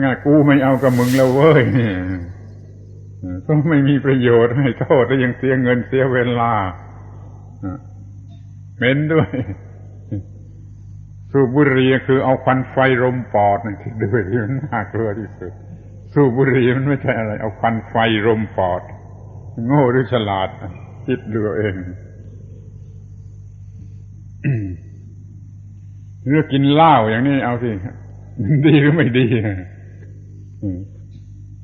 ยังไงกูไม่เอากับมึงแล้วเว้ยนี่ก็ไม่มีประโยชน์ให้โทษแล้วยังเสียเงินเสียเวลาเหม็นด้วย สูบบุหรี่คือเอาควันไฟรมปอดนั่นคิดด้วยที่มันน่ากลัวที่สุด สูบบุหรี่มันไม่ใช่อะไร เอาควันไฟรมปอด โง่หรือฉลาด คิดดูเองเรื่องกินเหล้าอย่างนี้เอาสิดีหรือไม่ดี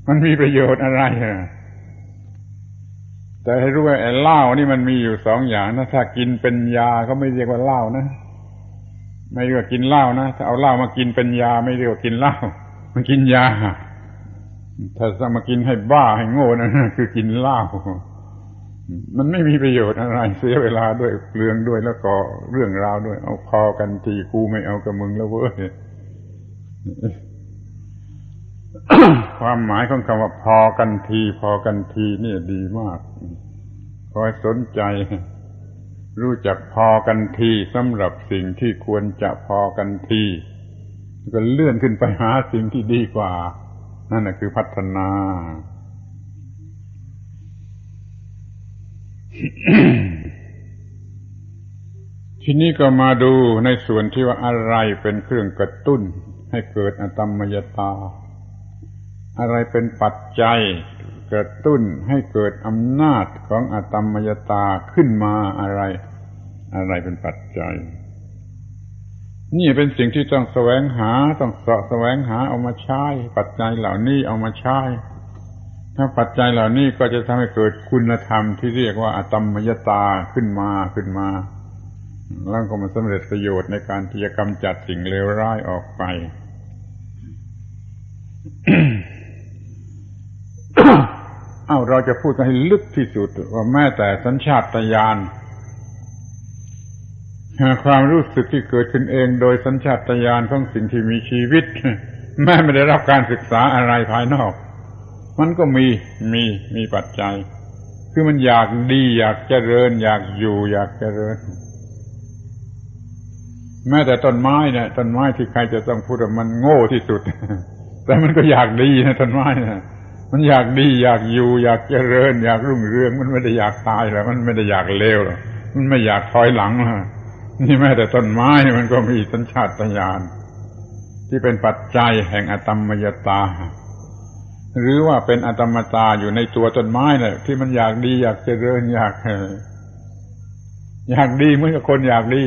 มันมีประโยชน์อะไรแต่ให้รู้ว่าไอ้เหล้านี่มันมีอยู่สองอย่างนะถ้ากินเป็นยาก็ไม่เรียกว่าเหล้านะไม่เรียกว่ากินเหล้านะถ้าเอาเหล้ามากินเป็นยาไม่เรียกว่ากินเหล้ามันกินยา ถ้าจะมากินให้บ้าให้โง่นั่นคือกินเหล้ามันไม่มีประโยชน์อะไร เสียเวลาด้วยเปลืองด้วยแล้วก็เรื่องราวด้วย เอาพอกันทีกูไม่เอากับมึงแล้วเว้ย ความหมายของคำว่าพอกันที พอกันทีนี่ดีมากคอยสนใจ รู้จักพอกันทีสำหรับสิ่งที่ควรจะพอกันทีก็เลื่อนขึ้นไปหาสิ่งที่ดีกว่า นั่นแหะคือพัฒนาทีนี้ก็มาดูในส่วนที่ว่าอะไรเป็นเครื่องกระตุ้น ให้เกิดอตมมยตา อะไรเป็นปัจจัยกระตุ้นให้เกิดอำนาจของอตมมยตาขึ้นมาอะไร อะไรเป็นปัจจัย นี่เป็นสิ่งที่ต้องแสวงหาต้องสาะแสวงหาเอามาใช้ ปัจจัยเหล่านี้เอามาใช้ถ้าปัจจัยเหล่านี้ก็จะทำให้เกิดคุณธรรมที่เรียกว่าอตมมยตาขึ้นมาขึ้นมาแล้วก็มาสำเร็จประโยชน์ในการที่จะกำจัดสิ่งเลวร้ายออกไป เอ้าเราจะพูดกันให้ลึกที่สุดว่าแม้แต่สัญชาตญาณความรู้สึกที่เกิดขึ้นเองโดยสัญชาตญาณของสิ่งที่มีชีวิต แม้ไม่ได้รับการศึกษาอะไรภายนอก มันก็มีมีมีปัจจัย คือมันอยากดี อยากเจริญ อยากอยู่อยากเจริญ แม้แต่ต้นไม้เนี่ยต้นไม้ที่ใครจะต้องพูดว่ามันโง่ที่สุด แต่มันก็อยากดีนะต้นไม้เนี่ย มันอยากดีอยากอยู่ อยากเจริญ อยากรุ่งเรือง มันไม่ได้อยากตายแล้วมันไม่ได้อยากเลวหรอกมันไม่อยากถอยหลังนี่แม้แต่ต้นไม้มันก็มีสัญชาตญาณที่เป็นปัจจัยแห่งอตมมยตา หรือว่าเป็นอตมตาอยู่ในตัวต้นไม้เนี่ยที่มันอยากดีอยากเจริญอยากอยากดีเหมือนกับคนอยากดี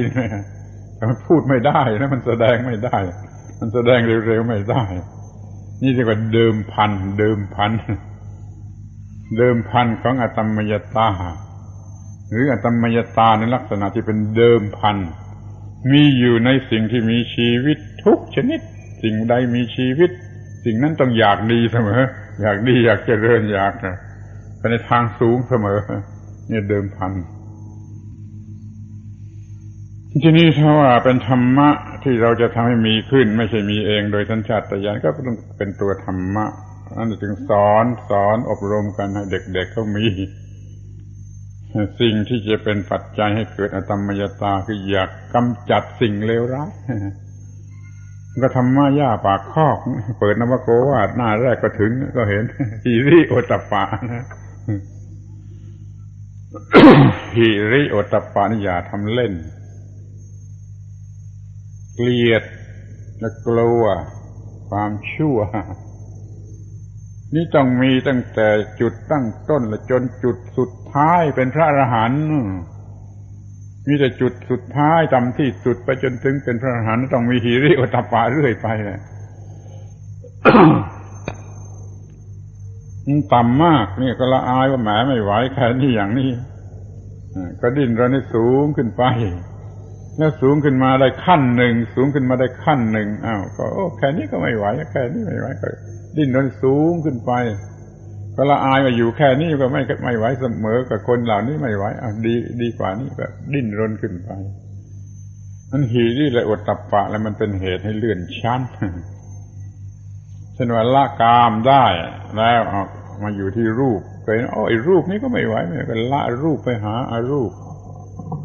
แต่มันพูดไม่ได้นะมันแสดงไม่ได้ มันแสดงเร็วๆไม่ได้ นี่เรียกว่าเดิมพัน เดิมพัน เดิมพันของอตมมยตา หรืออตมมยตาในลักษณะที่เป็นเดิมพัน มีอยู่ในสิ่งที่มีชีวิตทุกชนิด สิ่งใดมีชีวิต สิ่งนั้นต้องอยากดีเสมอ อยากดีอยากเจริญอยากไปในทางสูงเสมอ เนี่ยเดิมพันทีนี้ถ้าว่าเป็นธรรมะ ที่เราจะทำให้มีขึ้น ไม่ใช่มีเองโดยสัญชาตญาณก็ต้องเป็นตัวธรรมะนั่นจึงสอนสอนอบรมกันให้เด็กๆเเขามี สิ่งที่จะเป็นปัจจัยให้เกิดอตมมยตาคืออยากกำจัดสิ่งเลวร้ายก็ธรรมะย่าปากคอก เปิดนวโกวาดหน้าแรกก็ถึงก็เห็นฮิริโอตปะฮิริโอตปะนี่อย่าทำเล่น เกลียดและกลัว ความชั่ว นี่ต้องมีตั้งแต่จุดตั้งต้นและจนจุดสุดท้ายเป็นพระอรหันต์มีแต่จุดสุดท้ายต่ำที่สุดไปจนถึงเป็นพระอรหันต์ต้องมีหิริโอตปาเรื่อยไปเลยต่ำมากนี่ก็ละอายว่าแหมไม่ไหวแค่นี้อย่างนี้ก็ดิ้นรนให้สูงขึ้นไป แล้วสูงขึ้นมาได้ขั้นหนึ่งสูงขึ้นมาได้ขั้นหนึ่งอ้าวก็แค่นี้ก็ไม่ไหวแค่นี้ไม่ไหวก็ดิ้นรนสูงขึ้นไป ก็ละอายมาอยู่แค่นี้ก็ไม่ไม่ไหวเสมอกับคนเหล่านี้ไม่ไหวอะดีดีกว่านี้ก็ดิ้นรนขึ้นไปมันหีรี่และอดตับปะ แล้วมันเป็นเหตุให้เลื่อนชั้นเช่นว่าละกามได้แล้วออกมาอยู่ที่รูปเคยโอ้ยรูปนี้ก็ไม่ไหวไม่ก็ละรูปไปหาอารูป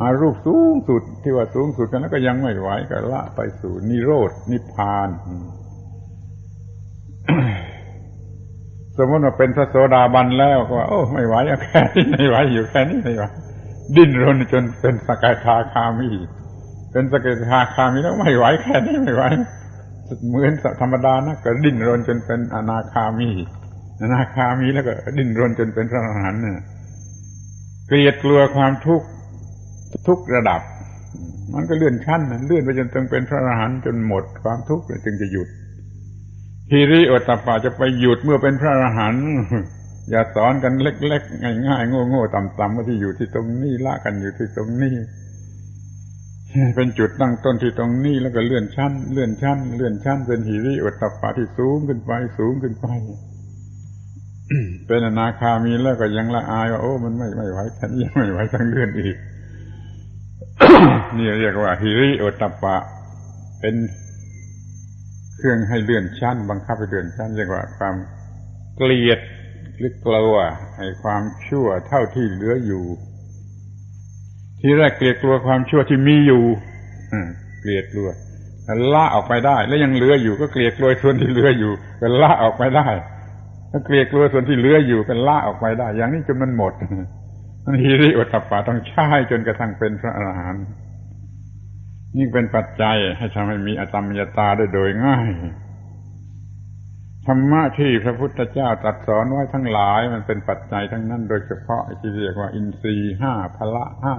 อารูปสูงสุดที่ว่าสูงสุดกันแล้วก็ยังไม่ไหวก็ละไปสู่นิโรดนิพพาน สมมติว่าเป็นพระโสดาบันแล้วก็ว่าโอ้ ไม่ไหวแค่นี้ไม่ไหวอยู่แค่นี้ไม่ไหวดิ้นรนจนเป็นสกทาคามีเป็นสกทาคามีแล้วไม่ไหวแค่นี้ไม่ไหวเหมือนธรรมดานะก็ดิ้นรนจนเป็นอนาคามีอนาคามีแล้วก็ดิ้นรนจนเป็นพระอรหันต์เนี่ยเกลียดกลัวความทุกข์ ทุกระดับ มันก็เลื่อนชั้นเลื่อนไปจนถึงเป็นพระอรหันต์จนหมดความทุกข์จึงจะหยุดทีริโอตตปาจะไปหยุดเมื่อเป็นพระอรหันต์อย่าสอนกันเล็กๆง่ายๆโง่ๆต่ำๆว่าที่อยู่ที่ตรงนี้ละกันอยู่ที่ตรงนี้เป็นจุดตั้งต้นที่ตรงนี้แล้วก็เลื่อนชั้น เลื่อนชั้น เลื่อนชั้น เป็นหิริโอตตปปาที่สูงขึ้นไป สูงขึ้นไป เป็นอนาคามีแล้วก็ยังละอายว่าโอ้ มันไม่ไม่ไหวฉันยังไม่ไหวต้องเลื่อนอีก นี่เรียกว่าฮิริโอตตปปะ เป็นเครื่องให้เลื่อนชั้น บังคับให้เลื่อนชั้นเรียกว่าความเกลียดหรือกลัวให้ความชั่วเท่าที่เหลืออยู่ ที่แรกเกลียดกลัวความชั่วที่มีอยู่เกลียดกลัวละออกไปได้ แล้วยังเหลืออยู่ก็เกลียดกลัวส่วนที่เหลืออยู่ก็ละออกไปได้ถ้าเกลียดกลัวส่วนที่เหลืออยู่ก็ละออกไปได้ อย่างนี้จนมันหมด ฮิริโอตตปปะต้องใช้จนกระทั่งเป็นพระอรหันต์นี่เป็นปัจจัยให้ทำให้มีอตมยตาได้โดยง่ายธรรมะที่พระพุทธเจ้าตรัสสอนไว้ทั้งหลายมันเป็นปัจจัยทั้งนั้น โดยเฉพาะที่เรียกว่า อินทรีห้าพละห้า